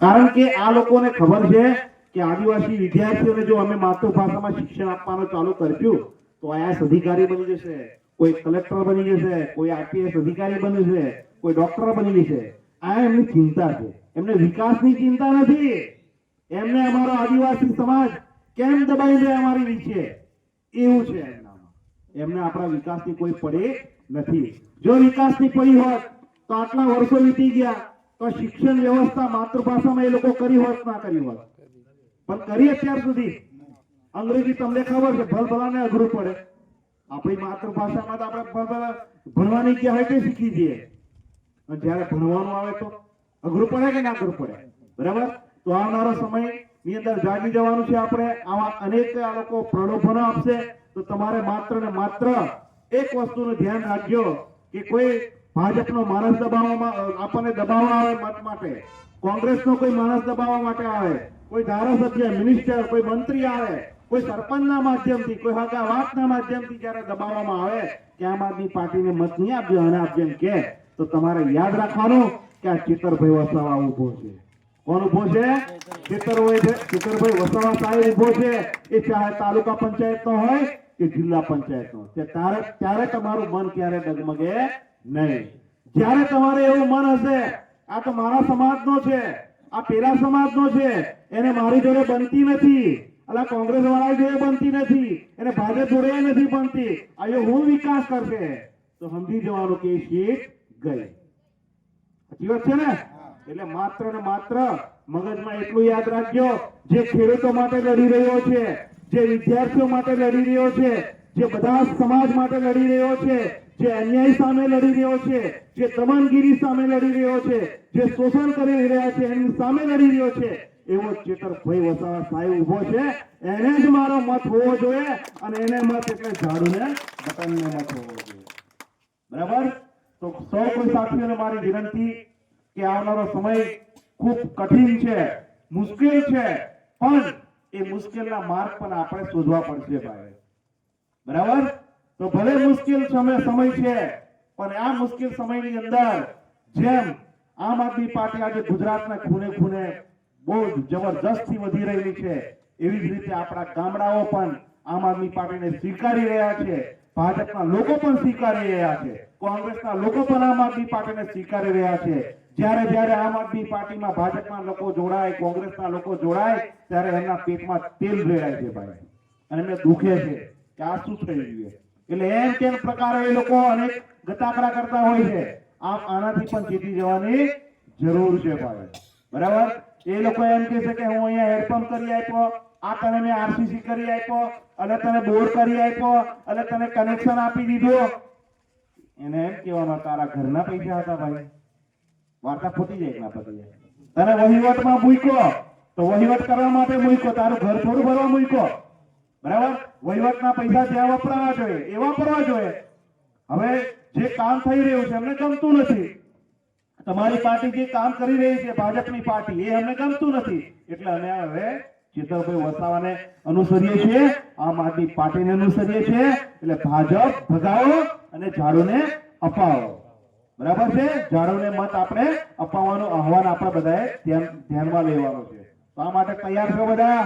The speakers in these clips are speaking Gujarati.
કારણ કે આ લોકોને ખબર છે કે આદિવાસી વિદ્યાર્થીઓને જો અમે માતૃભાષામાં શિક્ષણ આપવાનું ચાલુ કર્યું તો આઈએસ અધિકારી બની જશે, કોઈ કલેક્ટર બની જશે, કોઈ આઈપીએસ અધિકારી બની જશે, કોઈ ડોક્ટર બની જશે. આ એમની ચિંતા છે. એમને વિકાસની ચિંતા નથી. એમને અમારો આદિવાસી સમાજ કેમ દબાઈ જાય અમારી નીચે એવું છે એમને આપણા વિકાસની કોઈ પડે નથી. જો વિકાસની પડી હોત, તો આટલા વર્ષો વીતી ગયા. તો શિક્ષણ વ્યવસ્થા માતૃભાષામાં એ લોકો કરી હોત ના કરી હોત. પણ કરી અત્યાર સુધી. અંગ્રેજી તમને ખબર છે, ભલભલાને અઘરું પડે. આપણી માતૃભાષામાં તો આપણે ભલભલા ભણવાની ગયા હોય તે શીખી જઈએ. અને જ્યારે ભણવાનું આવે તો અઘરું પડે કે ના અઘરું પડે? બરાબર? તો આવનારો સમયની અંદર જાગી જવાનું છે આપણે. આવા અનેક આ લોકો પ્રલોભનો આપશે. તો તમારે માત્ર ને માત્ર એક વસ્તુનું ધ્યાન રાખજો કે કોઈ ભાજપનો માણસ દબાવવામાં આપણને દબાવવા આવે મત માટે. કોંગ્રેસનો કોઈ માણસ દબાવવા માટે આવે. કોઈ ધારાસભ્ય, મિનિસ્ટર, કોઈ મંત્રી આવે. કોઈ સરપંચના માધ્યમથી, કોઈ હગા વાતના માધ્યમથી જ્યારે દબાવવામાં આવે કે આમ આદમી પાર્ટીને મત નહીં આપજો અને આપજો એમ કે. તો તમારે યાદ રાખવાનું કે આ ચિત્તરભાઈ વસાવા ઊભો છે. કોણ ઊભો છે? ચિત્તરભાઈ છે. ચિત્તરભાઈ વસાવા સાહેબ ઊભો છે. એ ચાહે તાલુકા પંચાયત નો હોય કે જિલ્લા પંચાયત નો ત્યારે ત્યારે તમારું મન ક્યારે ડગમગે? નહીં. જ્યારે તમારે એવું મન હશે, આ તો મારા સમાજનો છે, આ પેલા સમાજનો છે, એને મારી જોડે બનતી નથી. એટલે કોંગ્રેસ વાળા જોડે બનતી નથી, એને ભાજપ જોડે નથી બનતી. આયો હું વિકાસ કરશે? તો સમજી જવાનું કે શીખ ગઈ. સાચી વાત છે ને? એટલે માત્ર ને માત્ર મગજમાં એટલું યાદ રાખજો, જે ખેડૂતો માટે લડી રહ્યો છે, જે વિદ્યાર્થીઓ માટે લડી રહ્યો છે, જે બધા સમાજ માટે લડી રહ્યો છે જે અન્યાય સામે લડી રહ્યો છે, જે દમનગીરી સામે લડી રહ્યો છે, જે શોષણ કરી રહ્યા છે, એની સામે લડી રહ્યો છે, એવો ચેતરભાઈ વસાવા સાહેબ ઊભો છે. એને જ મારો મત હોવો જોઈએ અને એને મત એટલે ઝાડુને બટનને મત હોવો જોઈએ. બરાબર? તો સૌ કોઈ સાથીઓને મારી વિનંતી કે આવનારો સમય ખૂબ કઠિન છે, મુશ્કેલ છે, પણ એ મુશ્કેલના માર્ગ પણ આપણે શોધવા પડશે ભાઈ. બરાબર? તો ભલે મુશ્કેલ સમય સમય છે, પણ આ મુશ્કેલ સમયની અંદર જેમ આમ આદમી પાર્ટી આજે ગુજરાતના ખૂને ખૂને બહુ જબરજસ્તથી વધી રહેલી છે, એવી જ રીતે આપણા ગામડાઓ પણ આમ આદમી પાર્ટીને સ્વીકારી રહ્યા છે, ભાજપના લોકો પણ સ્વીકારી રહ્યા છે, કોંગ્રેસના લોકો પણ આમ આદમી પાર્ટીને સ્વીકારી રહ્યા છે. જ્યારે જ્યારે આમ આદમી પાર્ટીમાં ભાજપના લોકો જોડાય, કોંગ્રેસના લોકો જોડાય, ત્યારે એમના પેટમાં તેલ રેડાય છે ભાઈ. અને એમને દુખે છે કે આ શું થઈ છે? એટલે એમ કેમ પ્રકારે એ લોકો અનેક ગતાકડા કરતા હોય છે. આમ આનાથી પણ જીતી જવાની જરૂર છે ભાઈ. બરાબર? એ લોકો એમ કહે છે કે હું અહીંયા હેડપંપ કરી આપ્યો, આ તને મેં આરસીસી કરી આપ્યો, અને તને બોર કરી આપ્યો, અને તને કનેક્શન આપી દીધો. એને એમ કહેવામાં તારા ઘરના પૈસા હતા ભાઈ. વાર્તા ફૂટી જાય ના પતી જાય તને વહીવટમાં મૂક્યો, તો વહીવટ કરવા માટે મૂક્યો, તારું ઘર થોડું ભરવા મૂક્યો. બરાબર? વહીવટના પૈસા ત્યાં વપરાવા જોઈએ, એ વાપરવા જોઈએ. હવે જે કામ થઈ રહ્યું છે અમને ગમતું નથી. તમારી પાર્ટી જે કામ કરી રહી છે, ભાજપની પાર્ટી, એ અમને ગમતું નથી. એટલે અમે હવે ચેતવભાઈ વસાવાને અનુસરીએ છીએ, આમ આદમી પાર્ટીને અનુસરીએ છીએ, એટલે ભાજપ ભગાવો અને ઝાડુને અપાવો. બરાબર છે? ઝાડુને મત આપણે અપાવવાનું આહવાન આપણે બધાએ ધ્યાનમાં લેવાનું છે. તો આ માટે તૈયાર છો બધા?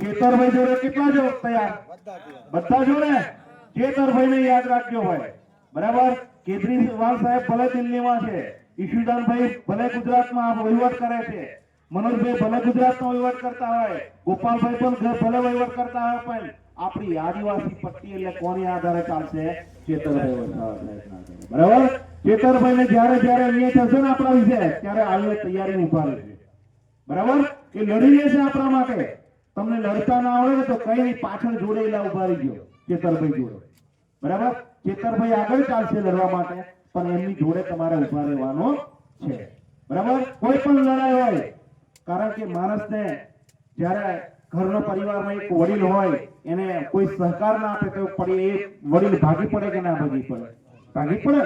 ચેતરભાઈ જોડે કેટલા જો તૈયાર? બધા જોડે? ચેતરભાઈને યાદ રાખજો ભાઈ. બરાબર? કેજરીવાલ સાહેબ ભલે દિલ્હીમાં છે. ઈશુદાનભાઈ ભલે ગુજરાતમાં વહીવટ કરે છે. મનોજભાઈ ભલે ગુજરાતમાં વહીવટ કરતા હોય. ગોપાલભાઈ પણ ભલે વહીવટ કરતા હોય પણ આપણી આદિવાસી પટ્ટી એટલે કોની આધારે ચાલશે? ચેતરભાઈ બરાબર ચેતરભાઈ ને જયારે અહીંયા જ્યારે અન્યાય થશે ને આપણા વિશે, ત્યારે આવીને તૈયારી ઊભા રહેશે બરાબર? એ લડી લેશે આપણા માટે. તમને લડતા ના આવડે ને તો કઈ પાછળ જોડેલા ઊભા રહી ગયો, ચેતરભાઈ જોડે. બરાબર? ચેતરભાઈ આગળ ચાલશે લડવા માટે, પણ એમની જોડે તમારે ઊભા રહેવાનો છે. બરાબર? કોઈ પણ લડાઈ હોય, કારણ કે માણસને જ્યારે ઘરનો પરિવારમાં એક વડીલ હોય, એને કોઈ સહકાર ના આપે તો પડી એ વડીલ ભાગી પડે કે ના ભાગી પડે? ભાગી પડે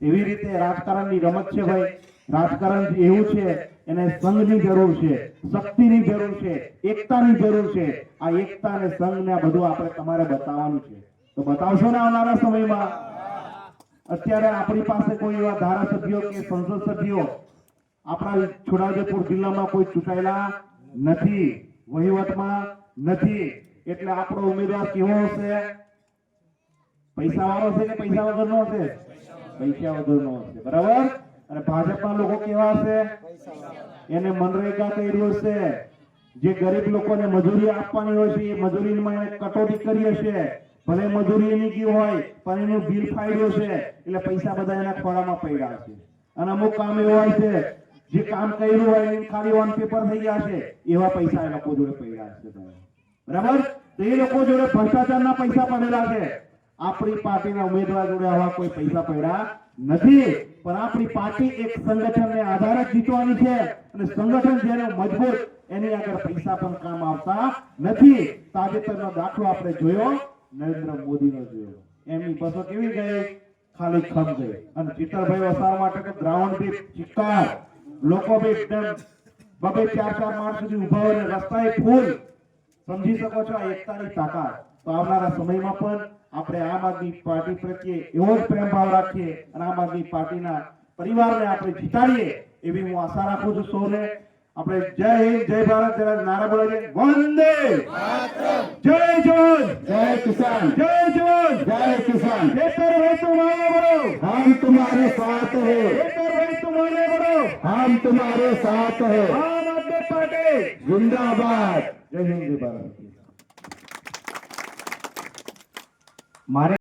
એવી રીતે રાજકારણની રમત છે ભાઈ. રાજકારણ એવું છે એને સંઘની જરૂર છે, શક્તિની જરૂર છે, એકતાની જરૂર છે. આ એકતા અને સંઘ ને બધું આપણે તમારે બતાવવાનું છે. તો બતાવશો ને આવનારા સમયમાં? અત્યારે આપણી પાસે કોઈ એવા ધારાસભ્યો કે સંસદ સભ્યો આપણા છોટાઉદેપુર જિલ્લામાં કોઈ ચૂંટાયેલા નથી, વહીવટમાં નથી. એટલે આપણો ઉમેદવાર કેવો હશે? પૈસા વાળો છે કે પૈસા વગરનો હશે? પૈસા વગરનો હશે. બરાબર? અને ભાજપના લોકો કેવા છે? એને મનરેગા કર્યું હશે જે ગરીબ લોકોને મજૂરી આપવાની હોય છે, એ મજૂરીમાં એને કટોતી કરી હશે. ભલે મજૂરી એની ગઈ હોય, પણ એનું બિલ ફાડ્યું છે. એટલે પૈસા બધા એના ખોળામાં પડ્યા છે. અને અમુક કામ એવા છે, જે કામ કર્યું હોય, એની ખાલી ઓન પેપર થઈ ગયા છે, એવા પૈસા એ લોકો જોડે પડ્યા છે બરાબર? તો એ લોકો જોડે ભ્રષ્ટાચારના પૈસા પડેલા છે. આપણી પાર્ટીના ઉમેદવાર જોડે આવા કોઈ પૈસા પડ્યા નથી. પણ આપણી પાર્ટી એક સંગઠનને આધારે જીતવાની છે અને સંગઠન જેને મજબૂત એની આગળ પૈસા પણ કામ આવતા નથી. તાજેતરનો દાખલો આપણે જોયો, નરેન્દ્ર મોદીનો જોયો. એમની બસો કેવી ગઈ? ખાલી ખમ ગઈ. અને ચિત્તરભાઈ વસાવા માટે તો ગ્રાઉન્ડ બી ચિક્કાર લોકો બી એકદમ બબે ચાર ચાર માળ સુધી ઊભા રસ્તાએ ફૂલ. સમજી શકો છો એકતાની તાકાત. તો આવનારા સમયમાં પણ આપણે આમ આદમી પાર્ટી પ્રત્યે એવો જ પ્રેમભાવ રાખીએ અને આમ આદમી પાર્ટીના પરિવારને આપણે જીતાડીએ એવી હું આશા રાખું છું સૌને. આપણે જય હિન્દ જય ભારત જરા નારા બોલાવીએ વંદે જય જવાન. જય કિસાન. જય જવાન. જય કિસાન. ખેતર ભાઈ તુમ્હારે બડો હમ તુમ્હારે સાથ હે. ખેતર ભાઈ તુમ્હારે બડો હમ તુમ્હારે સાથ હે. આમ આદમી પાર્ટી. જિંદાબાદ. જય હિન્દ જય ભારત. મારે